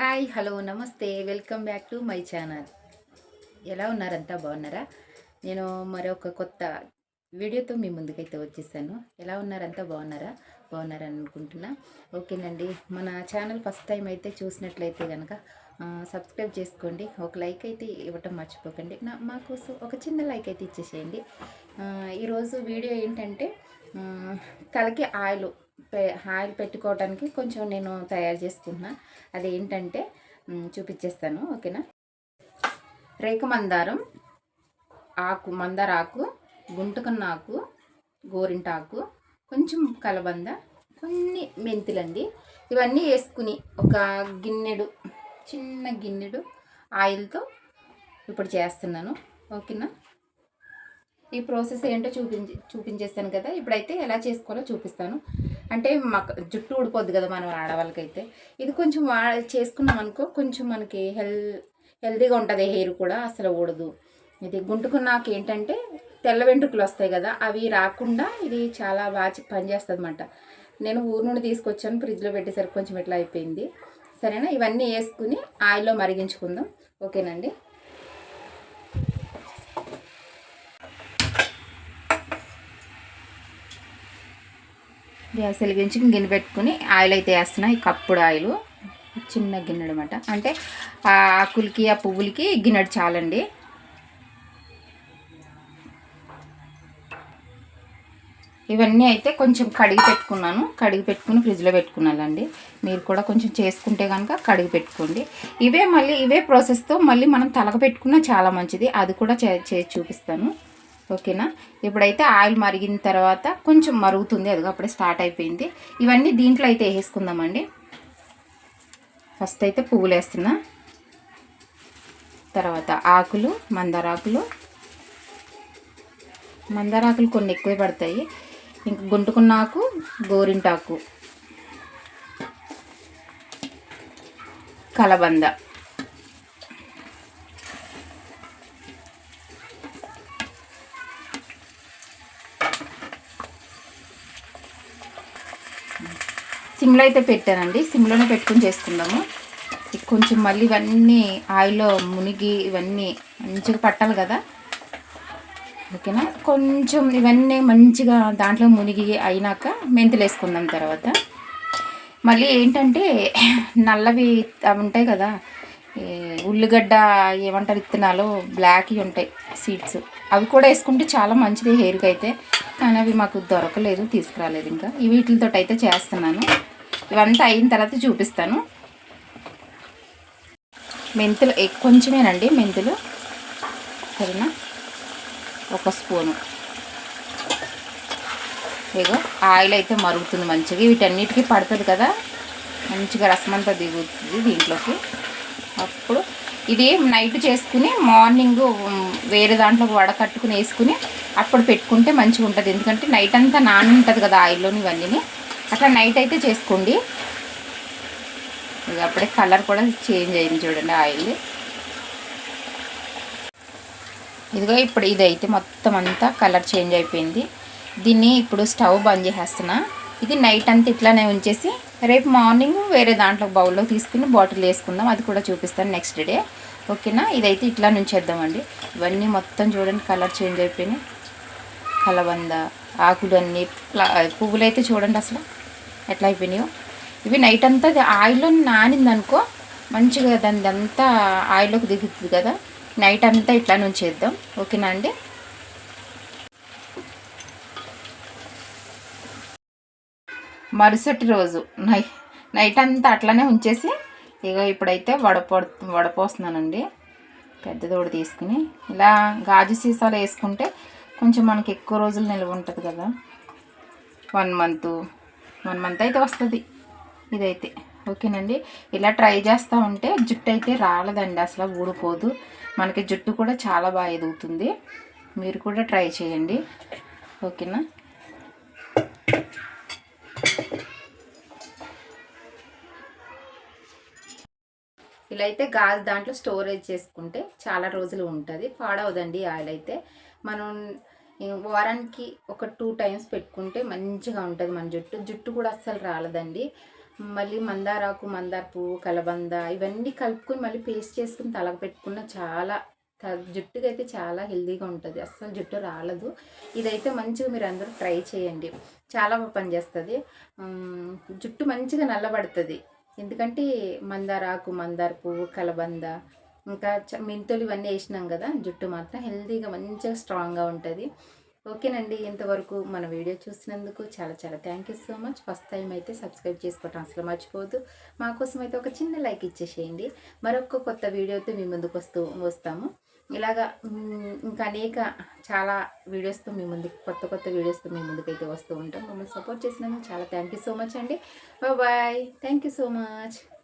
Hi hello నమస్తే. Welcome back to my channel. ఎలా ఉన్నారంతా? బాగున్నారా? నేను మరొక కొత్త వీడియోతో మీ ముందుకైతే వచ్చేసాను. ఎలా ఉన్నారంతా? బాగున్నారా? బాగున్నారని అనుకుంటున్నా ఓకేనండి. మన ఛానల్ ఫస్ట్ టైం అయితే చూసినట్లయితే కనుక సబ్స్క్రైబ్ చేసుకోండి. ఒక లైక్ అయితే ఇవ్వటం మర్చిపోకండి. నా మాకోసం ఒక చిన్న లైక్ అయితే ఇచ్చేసేయండి. ఈరోజు వీడియో ఏంటంటే తలకి ఆయిల్ ఆయిల్ పెట్టుకోవడానికి కొంచెం నేను తయారు చేసుకుంటున్నా. అది ఏంటంటే చూపించేస్తాను ఓకేనా? రేకు మందారం ఆకు మందార ఆకు గుంటకన్న ఆకు గోరింటాకు కొంచెం కలబంద కొన్ని మెంతులండి. ఇవన్నీ వేసుకుని ఒక గిన్నెడు చిన్న గిన్నెడు ఆయిల్తో ఇప్పుడు చేస్తున్నాను ఓకేనా? ఈ ప్రాసెస్ ఏంటో చూపించి చూపించేస్తాను కదా. ఇప్పుడైతే ఎలా చేసుకోవాలో చూపిస్తాను. అంటే మాకు జుట్టు ఊడిపోద్ది కదా మనం ఆడవాళ్ళకైతే. ఇది కొంచెం వా చేసుకున్నాం అనుకో కొంచెం మనకి హెల్ హెల్దీగా ఉంటుంది హెయిర్ కూడా అసలు ఊడదు. ఇది గుంటుకున్నాక ఏంటంటే తెల్ల వెంట్రుకలు వస్తాయి కదా అవి రాకుండా ఇది చాలా బాగా పనిచేస్తుంది అనమాట నేను ఊరు నుండి తీసుకొచ్చాను ఫ్రిడ్జ్లో పెట్టేసరికి కొంచెం ఇట్లా అయిపోయింది. సరేనా? ఇవన్నీ వేసుకుని ఆయిల్లో మరిగించుకుందాం. ఓకేనండి? గ్యాస్ వెలిగించి గిన్నె పెట్టుకుని ఆయిల్ అయితే వేస్తున్నా. ఈ కప్పుడు ఆయిల్. చిన్న గిన్నెడు అనమాట అంటే ఆ ఆకులకి ఆ పువ్వులకి గిన్నెడు చాలండి. ఇవన్నీ అయితే కొంచెం కడిగి పెట్టుకున్నాను. కడిగి పెట్టుకుని ఫ్రిడ్జ్లో పెట్టుకున్నానండి. మీరు కూడా కొంచెం చేసుకుంటే కనుక కడిగి పెట్టుకోండి. ఇవే మళ్ళీ ఇవే ప్రాసెస్తో మళ్ళీ మనం తలక పెట్టుకున్నా చాలా మంచిది. అది కూడా చే చూపిస్తాను. ఓకేనా? ఇప్పుడైతే ఆయిల్ మరిగిన తర్వాత కొంచెం మరుగుతుంది. అది అప్పుడే స్టార్ట్ అయిపోయింది. ఇవన్నీ దీంట్లో అయితే వేసేసుకుందామండి ఫస్ట్ అయితే పువ్వులు వేస్తున్నా. తర్వాత ఆకులు మందారాకులు. మందారాకులు కొన్ని ఎక్కువ పడతాయి. ఇంక గుంటుకున్న ఆకు గోరింటాకు. కలబంద. సిమ్లో అయితే పెట్టానండి. సిమ్లోనే పెట్టుకుని చేసుకుందాము. కొంచెం మళ్ళీ ఇవన్నీ ఆయిల్లో మునిగి ఇవన్నీ మంచిగా పట్టాలి కదా. ఓకేనా? కొంచెం ఇవన్నీ మంచిగా దాంట్లో మునిగి అయినాక మెంతులు వేసుకుందాం తర్వాత. మళ్ళీ ఏంటంటే నల్లవి అవి ఉంటాయి కదా ఉల్లిగడ్డ ఏమంటారు విత్తనాలు బ్లాక్ ఉంటాయి సీడ్స్ అవి కూడా వేసుకుంటే చాలా మంచిది హెయిర్కి అయితే. కానీ అవి మాకు దొరకలేదు తీసుకురాలేదు ఇంకా. ఈ వీటితో అయితే చేస్తున్నాను. ఇవంతా అయిన తర్వాత చూపిస్తాను. మెంతులు కొంచెమేనండి మెంతులు. సరేనా? ఒక స్పూను. ఇగో ఆయిల్ అయితే మరుగుతుంది మంచిగా. వీటన్నిటికీ పడుతుంది కదా. మంచిగా రసం అంతా దిగుతుంది దీంట్లోకి. అప్పుడు ఇది నైట్ చేసుకుని మార్నింగ్ వేరే దాంట్లో వడకట్టుకుని వేసుకుని అప్పుడు పెట్టుకుంటే మంచిగా ఉంటుంది. ఎందుకంటే నైట్ అంతా నాని ఉంటుంది కదా ఆయిల్లోని ఇవన్నీ అట్లా నైట్ అయితే చేసుకోండి. ఇది అప్పుడే కలర్ కూడా చేంజ్ అయింది చూడండి ఆయిల్. ఇదిగో ఇప్పుడు ఇదైతే మొత్తం అంతా కలర్ చేంజ్ అయిపోయింది. దీన్ని ఇప్పుడు స్టవ్ బంద్ చేసేస్తున్నా. ఇది నైట్ అంతా ఇట్లానే ఉంచేసి రేపు మార్నింగ్ వేరే దాంట్లో బౌల్లో తీసుకుని బాటిల్ వేసుకుందాం. అది కూడా చూపిస్తాను నెక్స్ట్ డే ఓకేనా ఇదైతే ఇట్లా నుంచేద్దామండి. ఇవన్నీ మొత్తం చూడండి కలర్ చేంజ్ అయిపోయినాయి. కలబంద ఆకులు అన్నీ పువ్వులు అయితే చూడండి అసలు ఎట్లా అయిపోయినాయో. ఇవి నైట్ అంతా అది ఆయిల్లో నానిందనుకో మంచిగా దాని అంతా ఆయిల్లోకి దిగుతుంది కదా. నైట్ అంతా ఇట్లా నుంచేద్దాం. ఓకేనా అండి? మరుసటి రోజు. నై నైట్ అంతా అట్లానే ఉంచేసి ఇక ఇప్పుడైతే వడపో వడపోస్తున్నానండి పెద్ద తోడు తీసుకుని. ఇలా గాజు సీసాలు వేసుకుంటే కొంచెం మనకి ఎక్కువ రోజులు నిల్వ ఉంటుంది కదా. వన్ మంత్ వన్ మంత్ అయితే వస్తుంది. ఇదైతే. ఓకేనండి? ఇలా ట్రై చేస్తూ ఉంటే జుట్టు అయితే రాలేదండి. అసలు ఊడిపోదు. మనకి జుట్టు కూడా చాలా బాగా ఎదుగుతుంది. మీరు కూడా ట్రై చేయండి. ఓకేనా? ఇలా అయితే గాజు దాంట్లో స్టోరేజ్ చేసుకుంటే చాలా రోజులు ఉంటుంది. పాడవదండి ఆయిల్ అయితే మనం వారానికి ఒక టూ టైమ్స్ పెట్టుకుంటే మంచిగా ఉంటుంది మన జుట్టు. జుట్టు కూడా అస్సలు రాలదండి. మళ్ళీ మందారాకు మందార పువ్వు కలబంద ఇవన్నీ కలుపుకొని మళ్ళీ పేస్ట్ చేసుకుని తలకు పెట్టుకున్న చాలా త- జుట్టుకి అయితే చాలా హెల్దీగా ఉంటుంది. అస్సలు జుట్టు రాలదు. ఇదైతే మంచిగా మీరు అందరూ ట్రై చేయండి. చాలా పనిచేస్తుంది. జుట్టు మంచిగా నల్లబడుతుంది. ఎందుకంటే మందార ఆకు మందార పువ్వు కలబంద ఇంకా చ- మెంతులు ఇవన్నీ వేసినాం కదా జుట్టు మాత్రం హెల్తీగా మంచిగా స్ట్రాంగ్గా ఉంటుంది. ఓకేనండి ఇంతవరకు మన వీడియో చూసినందుకు చాలా చాలా thank you so much first time అయితే సబ్స్క్రైబ్ చేసుకోవటం అసలు మర్చిపోవద్దు. మాకోసం అయితే ఒక చిన్న లైక్ ఇచ్చేసేయండి. మరొక కొత్త వీడియోతో మీ ముందుకు వస్తూ వస్తాము. ఇలాగా ఇంకా అనేక చాలా వీడియోస్తో మీ ముందు కొత్త కొత్త వీడియోస్తో మీ ముందుకైతే వస్తూ ఉంటాం. మమ్మల్ని సపోర్ట్ చేసినందుకు చాలా థ్యాంక్ యూ సో మచ్ అండి. Bye. Thank you so much.